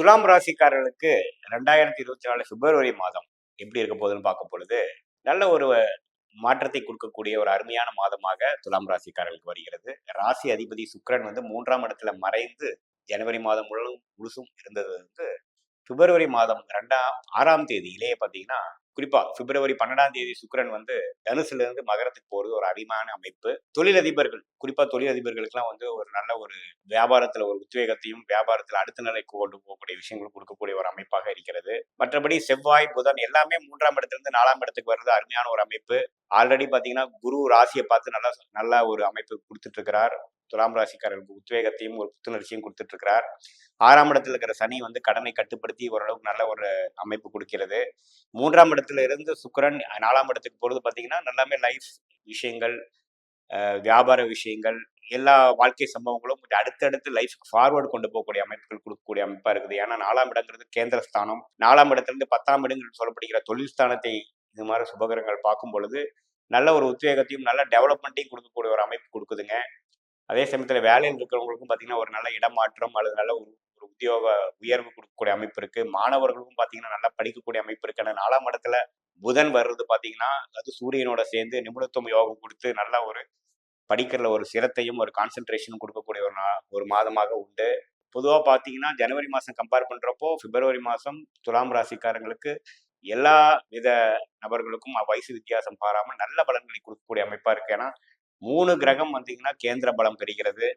துலாம் ராசிக்காரர்களுக்கு ரெண்டாயிரத்தி இருபத்தி நாலு பிப்ரவரி மாதம் எப்படி இருக்க போகுதுன்னு பார்க்க பொழுது நல்ல ஒரு மாற்றத்தை கொடுக்கக்கூடிய ஒரு அருமையான மாதமாக துலாம் ராசிக்காரர்களுக்கு வருகிறது. ராசி அதிபதி சுக்ரன் வந்து மூன்றாம் இடத்துல மறைந்து ஜனவரி மாதம் முழுவதும் முழுசும் இருந்தது வந்து பிப்ரவரி மாதம் ரெண்டாம் ஆறாம் தேதியிலேயே பார்த்தீங்கன்னா குறிப்பா பிப்ரவரி பன்னெண்டாம் தேதி சுக்கிரன் வந்து தனுசுல இருந்து மகரத்துக்கு போறது ஒரு அருமையான அமைப்பு. தொழிலதிபர்கள் குறிப்பா தொழிலதிபர்களுக்கெல்லாம் வந்து ஒரு நல்ல ஒரு வியாபாரத்துல ஒரு உத்வேகத்தையும் வியாபாரத்துல அடுத்த நிலைக்கு கொண்டு போகக்கூடிய விஷயங்களும் கொடுக்கக்கூடிய ஒரு அமைப்பாக இருக்கிறது. மற்றபடி செவ்வாய் புதன் எல்லாமே மூன்றாம் இடத்துல இருந்து நாலாம் இடத்துக்கு வர்றது அருமையான ஒரு அமைப்பு. ஆல்ரெடி பாத்தீங்கன்னா குரு ராசியை பார்த்து நல்லா நல்ல ஒரு அமைப்பு கொடுத்துட்டு இருக்கிறார். துலாம் ராசிக்காரர்களுக்கு உத்வேகத்தையும் ஒரு புத்துணர்ச்சியும் கொடுத்துட்டு இருக்கிறார் ஆறாம் இடத்துல இருக்கிற சனி வந்து கடனை கட்டுப்படுத்தி ஓரளவுக்கு நல்ல ஒரு அமைப்பு கொடுக்கிறது. மூன்றாம் இடத்துல இருந்து சுக்கரன் நாலாம் இடத்துக்கு போகிறது பார்த்தீங்கன்னா நல்லாமே லைஃப் விஷயங்கள் வியாபார விஷயங்கள் எல்லா வாழ்க்கை சம்பவங்களும் கொஞ்சம் அடுத்தடுத்து லைஃப்க்கு ஃபார்வர்டு கொண்டு போகக்கூடிய அமைப்புகள் கொடுக்கக்கூடிய அமைப்பாக இருக்குது. ஏன்னா நாலாம் இடங்கிறது கேந்திர ஸ்தானம் நாலாம் இடத்துலேருந்து பத்தாம் இடங்கள் சொல்லப்படுகிற தொழில் ஸ்தானத்தை இது மாதிரி சுபகரங்கள் பார்க்கும் பொழுது நல்ல ஒரு உத்வேகத்தையும் நல்ல டெவலப்மெண்ட்டையும் கொடுக்கக்கூடிய ஒரு அமைப்பு கொடுக்குதுங்க. அதே சமயத்தில் வேலையில் இருக்கிறவங்களுக்கும் பார்த்தீங்கன்னா ஒரு நல்ல இடமாற்றம் அல்லது நல்ல ஒரு ஒரு உத்தியோக உயர்வு கொடுக்கக்கூடிய அமைப்பு இருக்கு. மாணவர்களுக்கும் பார்த்தீங்கன்னா நல்லா படிக்கக்கூடிய அமைப்பு இருக்கு. ஆனால் நாலாம் இடத்துல புதன் வர்றது பார்த்தீங்கன்னா அது சூரியனோட சேர்ந்து நிபுணத்துவம் யோகம் கொடுத்து நல்ல ஒரு படிக்கிறதுல ஒரு சிரத்தையும் ஒரு கான்சென்ட்ரேஷனும் கொடுக்கக்கூடிய ஒரு நா- ஒரு மாதமாக உண்டு. பொதுவாக பார்த்தீங்கன்னா ஜனவரி மாதம் கம்பேர் பண்ணுறப்போ பிப்ரவரி மாதம் துலாம் ராசிக்காரங்களுக்கு எல்லா வித நபர்களுக்கும் வயசு வித்தியாசம் பாராமல் நல்ல பலன்களை கொடுக்கக்கூடிய அமைப்பாக இருக்கு. ஏன்னா மூணு கிரகம் வந்தீங்கன்னா கேந்திர பலம் பெறுகிறது.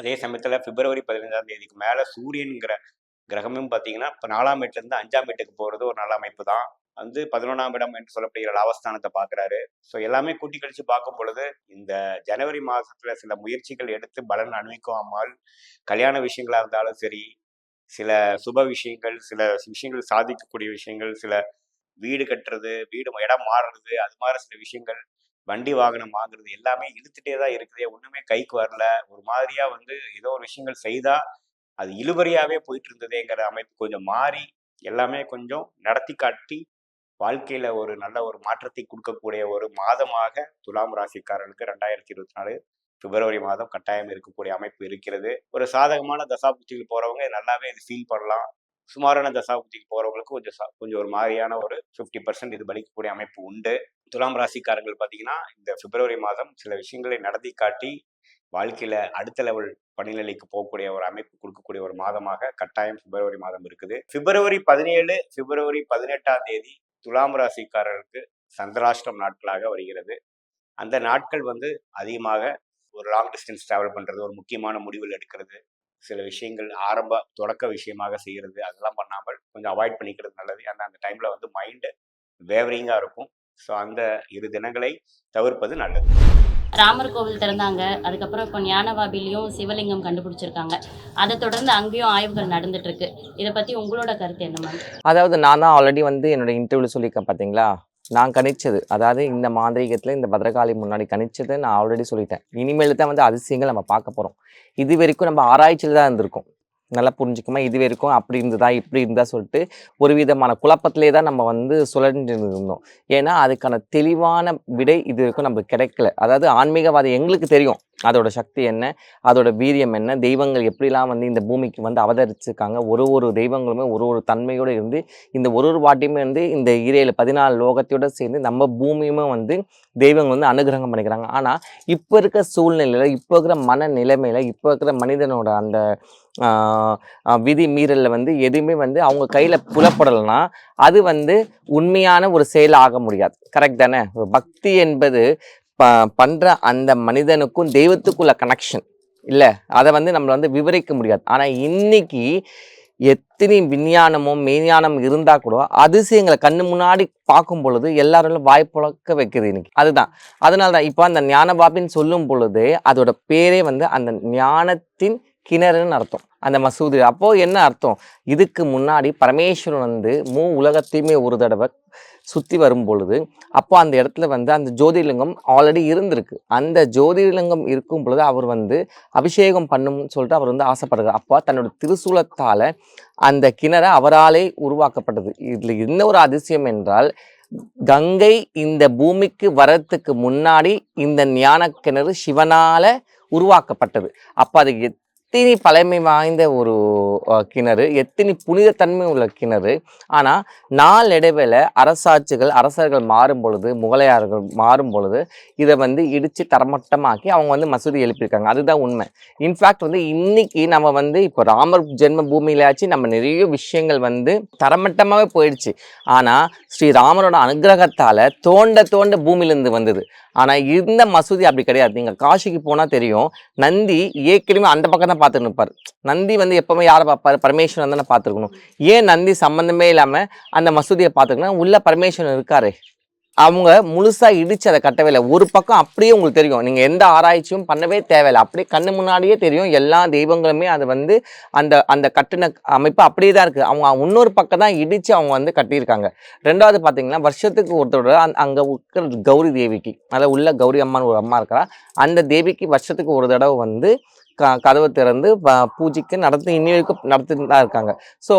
அதே சமயத்தில் பிப்ரவரி பதினைஞ்சாம் தேதிக்கு மேலே சூரியன்கிற கிரகமும் பார்த்தீங்கன்னா இப்போ நாலாம் வீட்டிலேருந்து அஞ்சாம் வீட்டுக்கு போகிறது ஒரு நல்ல அமைப்பு தான் வந்து பதினொன்றாம் இடம் என்று சொல்லப்படுகிற லாபஸ்தானத்தை பார்க்குறாரு ஸோ எல்லாமே கூட்டி கழிச்சு பார்க்கும் பொழுது இந்த ஜனவரி மாதத்தில் சில முயற்சிகள் எடுத்து பலன் அனுபவிக்காமல் கல்யாண விஷயங்களாக இருந்தாலும் சரி சில சுப விஷயங்கள் சில விஷயங்கள் சாதிக்கக்கூடிய விஷயங்கள் சில வீடு கட்டுறது வீடு இடம் மாறுறது அது மாதிரி சில விஷயங்கள் வண்டி வாகனம் வாங்குறது எல்லாமே இழுத்துட்டே தான் இருக்குதே. ஒன்றுமே கைக்கு வரல. ஒரு மாதிரியா வந்து ஏதோ ஒரு விஷயங்கள் செய்தா அது இழுபறியாவே போயிட்டு இருந்ததேங்கிற அமைப்பு கொஞ்சம் மாறி எல்லாமே கொஞ்சம் நடத்தி காட்டி வாழ்க்கையில ஒரு நல்ல ஒரு மாற்றத்தை கொடுக்கக்கூடிய ஒரு மாதமாக துலாம் ராசிக்காரர்களுக்கு ரெண்டாயிரத்தி இருபத்தி நாலு பிப்ரவரி மாதம் கட்டாயம் இருக்கக்கூடிய அமைப்பு இருக்கிறது. ஒரு சாதகமான தசாபுத்திகள் போறவங்க நல்லாவே இது ஃபீல் பண்ணலாம். சுமாரான தசாபுத்திக்கு போறவங்களுக்கு கொஞ்சம் சா- கொஞ்சம் ஒரு மாதிரியான ஒரு ஃபிஃப்டி பர்சன்ட் இது பலிக்கக்கூடிய அமைப்பு உண்டு. துலாம் ராசிக்காரங்கள் பார்த்தீங்கன்னா இந்த பிப்ரவரி மாதம் சில விஷயங்களை நடத்தி காட்டி வாழ்க்கையில அடுத்த லெவல் பணிநிலைக்கு போகக்கூடிய ஒரு அமைப்பு கொடுக்கக்கூடிய ஒரு மாதமாக கட்டாயம் பிப்ரவரி மாதம் இருக்குது. பிப்ரவரி பதினேழு பிப்ரவரி பதினெட்டாம் தேதி துலாம் ராசிக்காரருக்கு சந்திராஷ்டம் நாட்களாக வருகிறது. அந்த நாட்கள் வந்து அதிகமாக ஒரு லாங் டிஸ்டன்ஸ் டிராவல் பண்றது ஒரு முக்கியமான முடிவில் எடுக்கிறது சில விஷயங்கள் ஆரம்ப தொடக்க விஷயமாக செய்கிறது அதெல்லாம் பண்ணாமல் கொஞ்சம் அவாய்ட் பண்ணிக்கிறது நல்லது. அந்த அந்த டைமில் வந்து மைண்டு வேவரிங்காக இருக்கும். ஸோ அந்த இரு தினங்களை தவிர்ப்பது நல்லது. ராமர் கோவில் திறந்தாங்க. அதுக்கப்புறம் இப்போ ஞானவாபிலையும் சிவலிங்கம் கண்டுபிடிச்சிருக்காங்க. அதை தொடர்ந்து அங்கேயும் ஆய்வுகள் நடந்துட்டு இருக்கு இதை பத்தி உங்களோட கருத்து என்ன மேம் அதாவது நான் தான் ஆல்ரெடி வந்து என்னோட இன்டர்வியூவில் சொல்லியிருக்கேன் பார்த்தீங்களா நான் கணிச்சது. அதாவது இந்த மாந்திரீகத்தில் இந்த பத்ரகாளி முன்னாடி கணிச்சதை நான் ஆல்ரெடி சொல்லிட்டேன். இனிமேல் தான் வந்து அதிசயங்கள் நம்ம பார்க்க போகிறோம் இது வரைக்கும் நம்ம ஆராய்ச்சியில் தான் இருந்திருக்கோம். நல்லா புரிஞ்சுக்குமா இது வரைக்கும் அப்படி இருந்ததா இப்படி இருந்தா சொல்லிட்டு ஒரு விதமான குழப்பத்திலே தான் நம்ம வந்து சுழன்று இருந்தோம் ஏன்னா அதுக்கான தெளிவான விடை இது வரைக்கும் நம்மளுக்கு கிடைக்கல. அதாவது ஆன்மீகவாதி எங்களுக்கு தெரியும். அதோட சக்தி என்ன? அதோட வீரியம் என்ன? தெய்வங்கள் எப்படிலாம் வந்து இந்த பூமிக்கு வந்து அவதரிச்சிருக்காங்க? ஒரு ஒரு தெய்வங்களுமே ஒரு ஒரு தன்மையோடு இருந்து இந்த ஒரு ஒரு வாட்டியுமே வந்து இந்த ஈரேழு பதினாலு லோகத்தோட சேர்ந்து நம்ம பூமியுமே வந்து தெய்வங்கள் வந்து அனுகிரகம் பண்ணிக்கிறாங்க. ஆனால் இப்போ இருக்க சூழ்நிலையில் இப்போ இருக்கிற மன நிலைமையில் இப்போ இருக்கிற மனிதனோட அந்த விதி மீறலில் வந்து எதுவுமே வந்து அவங்க கையில் புலப்படலைன்னா அது வந்து உண்மையான ஒரு செயல் ஆக முடியாது. கரெக்ட் தானே? பக்தி என்பது ப பண்ணுற அந்த மனிதனுக்கும் தெய்வத்துக்குள்ள கனெக்ஷன் இல்லை? அதை வந்து நம்மளை வந்து விவரிக்க முடியாது. ஆனால் இன்னைக்கு எத்தனை விஞ்ஞானமும் மெய்ஞானம் இருந்தால் கூட அதிசயங்களை கண்ணு முன்னாடி பார்க்கும் பொழுது எல்லாரும் வாய்ப்புழக்க வைக்குது இன்னைக்கு. அதுதான். அதனால தான் இப்போ அந்த ஞானபாபின்னு சொல்லும் பொழுது அதோட பேரே வந்து அந்த ஞானத்தின் கிணறுன்னு அர்த்தம். அந்த மசூதி. அப்போது என்ன அர்த்தம்? இதுக்கு முன்னாடி பரமேஸ்வரன் வந்து மூ உலகத்தையுமே ஒரு தடவை சுற்றி வரும் பொழுது அப்போ அந்த இடத்துல வந்து அந்த ஜோதிர்லிங்கம் ஆல்ரெடி இருந்திருக்கு. அந்த ஜோதிர்லிங்கம் இருக்கும் பொழுது அவர் வந்து அபிஷேகம் பண்ணும்னு சொல்லிட்டு அவர் வந்து ஆசைப்படுறார். அப்போ தன்னோட திருசூலத்தால் அந்த கிணறு அவராலே உருவாக்கப்பட்டது. இதில் என்ன ஒரு அதிசயம் என்றால் கங்கை இந்த பூமிக்கு வரத்துக்கு முன்னாடி இந்த ஞான கிணறு சிவனால் உருவாக்கப்பட்டது. அப்போ அது எத்தனை பழமை வாய்ந்த ஒரு கிணறு எத்தனை புனிதத்தன்மை உள்ள கிணறு. ஆனால் நாளடைவில் அரசாட்சிகள் அரசர்கள் மாறும் பொழுது முகலாயர்கள் மாறும் பொழுது இதை வந்து இடித்து தரமட்டமாக்கி அவங்க வந்து மசூதி எழுப்பியிருக்காங்க. அதுதான் உண்மை. இன்ஃபேக்ட் வந்து இன்னைக்கு நம்ம வந்து இப்போ ராமர் ஜென்ம பூமியிலாச்சு நம்ம நிறைய விஷயங்கள் வந்து தரமட்டமாகவே போயிடுச்சு. ஆனால் ஸ்ரீ ராமரோட அனுகிரகத்தால் தோண்ட தோண்ட பூமியிலேருந்து வந்தது. ஆனால் இந்த மசூதி அப்படி கிடையாது. நீங்கள் காசிக்கு போனால் தெரியும். நந்தி ஏற்கனவே அந்த பக்கம் தான் பார்த்துட்டு இருப்பார். நந்தி வந்து எப்போவுமே யாரை பார்ப்பாரு பரமேஸ்வரன் தானே பார்த்துருக்கணும். ஏன் நந்தி சம்மந்தமே இல்லாமல் அந்த மசூதியை பார்த்துக்கணும் உள்ள பரமேஸ்வரன் இருக்காரு. அவங்க முழுசாக இடித்து அதை கட்டவே இல்லை. ஒரு பக்கம் அப்படியே உங்களுக்கு தெரியும். நீங்கள் எந்த ஆராய்ச்சியும் பண்ணவே தேவையில்லை. அப்படியே கண்ணு முன்னாடியே தெரியும். எல்லா தெய்வங்களுமே அது வந்து அந்த அந்த கட்டின அமைப்பு அப்படியே தான் இருக்குது அவங்க இன்னொரு பக்கம் தான் இடித்து அவங்க வந்து கட்டியிருக்காங்க. ரெண்டாவது பார்த்தீங்கன்னா வருஷத்துக்கு ஒருத்தரோட அங்கே அங்கே இருக்கிற கௌரி தேவிக்கு அதில் உள்ள கௌரி அம்மான்னு ஒரு அம்மா இருக்கிறா அந்த தேவிக்கு வருஷத்துக்கு ஒரு தடவை வந்து க கதவை திறந்து ப- பூஜைக்கு நடத்தி இன்னி வரைக்கும் நடத்திட்டு தான் இருக்காங்க. ஸோ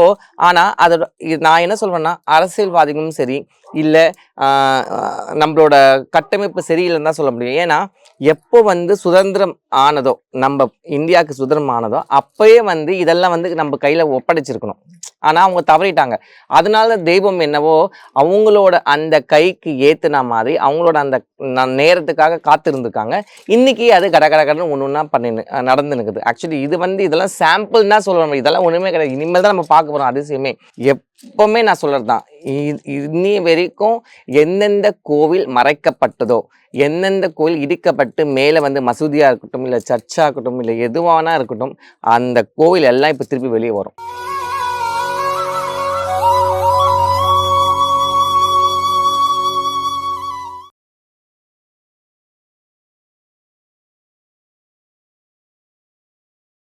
ஆனால் அதோட நான் என்ன சொல்வேன்னா அரசியல்வாதிகளும் சரி இல்லை நம்மளோட கட்டமைப்பு சரியில்லைன்னு தான் சொல்ல முடியும். ஏன்னா எப்போ வந்து சுதந்திரம் ஆனதோ நம்ம இந்தியாவுக்கு சுதந்திரம் ஆனதோ அப்போயே வந்து இதெல்லாம் வந்து நம்ம கையில் ஒப்படைச்சிருக்கணும். ஆனால் அவங்க தவறிட்டாங்க. அதனால தெய்வம் என்னவோ அவங்களோட அந்த கைக்கு ஏற்றுன மாதிரி அவங்களோட அந்த ந- நேரத்துக்காக காத்திருந்துருக்காங்க. இன்றைக்கி அது கட கட ஒன்று ஒன்றா பண்ணி நடந்து நிற்குது ஆக்சுவலி இது வந்து இதெல்லாம் சாம்பிள் தான் சொல்கிறோம் இதெல்லாம் ஒன்றுமே கிடையாது. இனிமேல் தான் நம்ம பார்க்க போகிறோம் அதிசயமே. எப்பவுமே நான் சொல்கிறது தான் இன்னி வரைக்கும் எந்தெந்த கோவில் மறைக்கப்பட்டதோ எந்தெந்த கோவில் இடிக்கப்பட்டு மேலே வந்து மசூதியாக இருக்கட்டும் இல்லை சர்ச்சாக இருக்கட்டும் இல்லை எதுவானா இருக்கட்டும் அந்த கோவில் எல்லாம் இப்போ திருப்பி வெளியே வரும்.